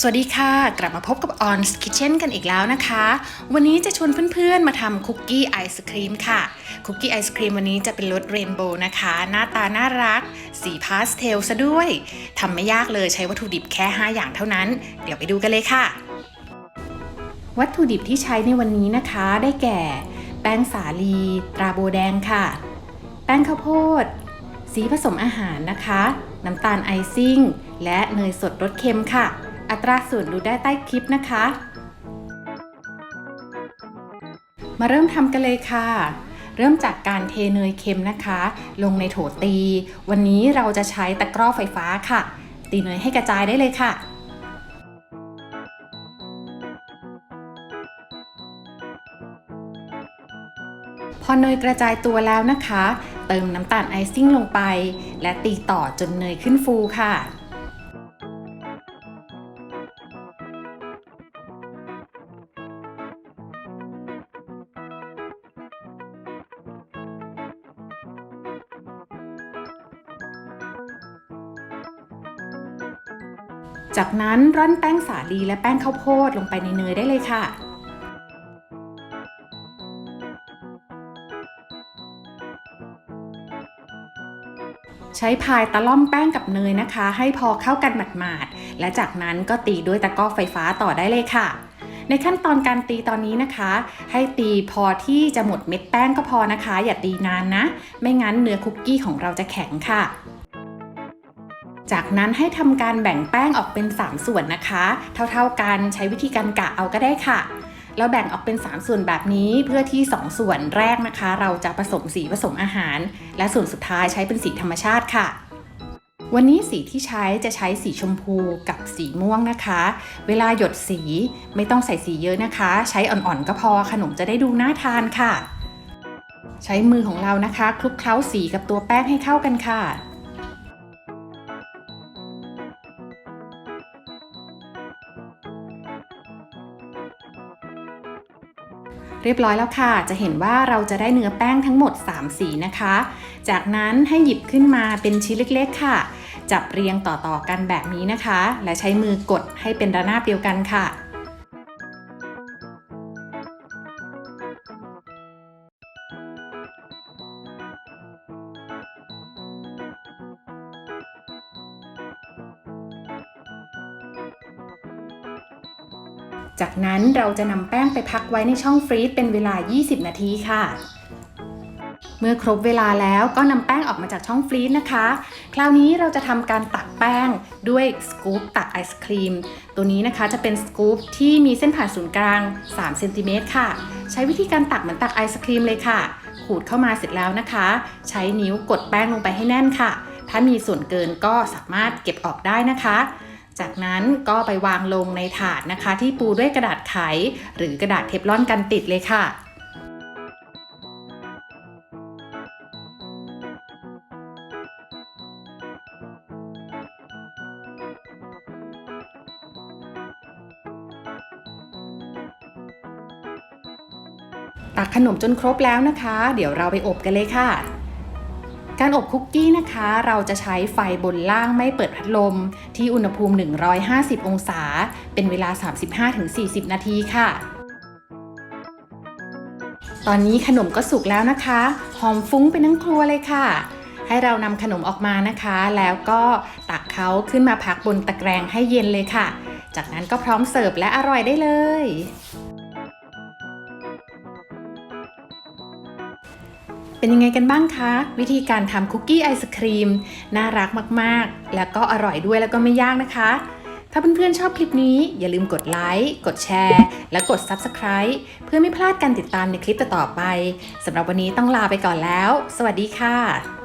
สวัสดีค่ะ กลับมาพบกับ On Kitchen กันอีกแล้วนะคะ วันนี้จะชวนเพื่อนๆ มาทำคุกกี้ไอศครีมค่ะ คุกกี้ไอศครีมวันนี้จะเป็นรสเรนโบว์นะคะ หน้าตาน่ารัก สีพาสเทลซะด้วยทำไม่ยากเลยใช้วัตถุดิบแค่ 5 อย่างเท่านั้น เดี๋ยวไปดูกันเลยค่ะ วัตถุดิบที่ใช้ในวันนี้นะคะได้แก่ แป้งสาลี ตราโบแดงค่ะ แป้งข้าวโพด สีผสมอาหารนะคะ น้ำตาลไอซิ่ง และเนยสดรสเค็มค่ะ อัตราส่วนดูได้ใต้คลิปนะคะ มาเริ่มทำกันเลยค่ะ เริ่มจากการเทเนยเค็มนะคะ ลงในโถตี วันนี้เราจะใช้ตะกร้อไฟฟ้าค่ะ ตีเนยให้กระจายได้เลยค่ะพอเนยกระจายตัวแล้วนะคะ เติมน้ำตาลไอซิ่งลงไป และตีต่อจนเนยขึ้นฟูค่ะ จากนั้นร่อนแป้งสาลีและแป้งข้าวโพดลงไปในเนยได้เลยค่ะ ใช้พายตะล่อมแป้งกับเนยนะคะ ให้พอเข้ากันหมาดๆ และจากนั้นก็ตีด้วยตะกร้อไฟฟ้าต่อได้เลยค่ะ ในขั้นตอนการตีตอนนี้นะคะ ให้ตีพอที่จะหมดเม็ดแป้งก็พอนะคะ อย่าตีนานนะ ไม่งั้นเนื้อคุกกี้ของเราจะแข็งค่ะ จากนั้นให้ทำการแบ่งแป้งออกเป็น 3 ส่วนนะคะ เท่าๆกันใช้วิธีการกะเอาก็ได้ค่ะเราแบ่งออกเป็น 3 ส่วนแบบนี้เพื่อที่ 2 ส่วนแรกนะคะ เราจะผสมสีผสมอาหาร และส่วนสุดท้ายใช้เป็นสีธรรมชาติค่ะ วันนี้สีที่ใช้จะใช้สีชมพูกับสีม่วงนะคะ เวลาหยดสีไม่ต้องใส่สีเยอะนะคะ ใช้อ่อนๆก็พอขนมจะได้ดูน่าทานค่ะ ใช้มือของเรานะคะ คลุกเคล้าสีกับตัวแป้งให้เข้ากันค่ะ เรียบร้อยแล้วค่ะ จะเห็นว่าเราจะได้เนื้อแป้งทั้งหมด 3 สีนะคะ จากนั้นให้หยิบขึ้นมาเป็นชิ้นเล็ก ๆ ค่ะ จับเรียงต่อๆกันแบบนี้นะคะ และใช้มือกดให้เป็นระนาบเดียวกันค่ะ จากนั้นเราจะนำแป้งไปพักไว้ในช่องฟรีซเป็นเวลา 20 นาทีค่ะ เมื่อครบเวลาแล้วก็นำแป้งออกมาจากช่องฟรีซนะคะ คราวนี้เราจะทำการตักแป้งด้วยสกู๊ปตักไอศครีม ตัวนี้นะคะจะเป็นสกู๊ปที่มีเส้นผ่านศูนย์กลาง3เซนติเมตรค่ะ ใช้วิธีการตักเหมือนตักไอศครีมเลยค่ะ ขูดเข้ามาเสร็จแล้วนะคะ ใช้นิ้วกดแป้งลงไปให้แน่นค่ะ ถ้ามีส่วนเกินก็สามารถเก็บออกได้นะคะ จากนั้นก็ไปวางลงในถาดนะคะ ที่ปูด้วยกระดาษไข หรือกระดาษเทฟลอนกันติดเลยค่ะตักขนมจนครบแล้วนะคะ เดี๋ยวเราไปอบกันเลยค่ะ การอบคุกกี้นะคะ เราจะใช้ไฟบนล่างไม่เปิดพัดลม ที่อุณหภูมิ 150 องศา เป็นเวลา 35-40 นาทีค่ะ ตอนนี้ขนมก็สุกแล้วนะคะ หอมฟุ้งไปทั้งครัวเลยค่ะ ให้เรานำขนมออกมานะคะ แล้วก็ตักเขาขึ้นมาพักบนตะแกรงให้เย็นเลยค่ะ จากนั้นก็พร้อมเสิร์ฟและอร่อยได้เลย เป็นยังไงกันบ้างคะ วิธีการทำคุกกี้ไอศครีม น่ารักมากๆ แล้วก็อร่อยด้วยแล้วก็ไม่ยากนะคะ ถ้าเพื่อนๆชอบคลิปนี้อย่าลืมกดไลค์กดแชร์และกด Subscribe เพื่อไม่พลาดการติดตามในคลิปต่อๆไปสำหรับวันนี้ต้องลาไปก่อนแล้ว สวัสดีค่ะ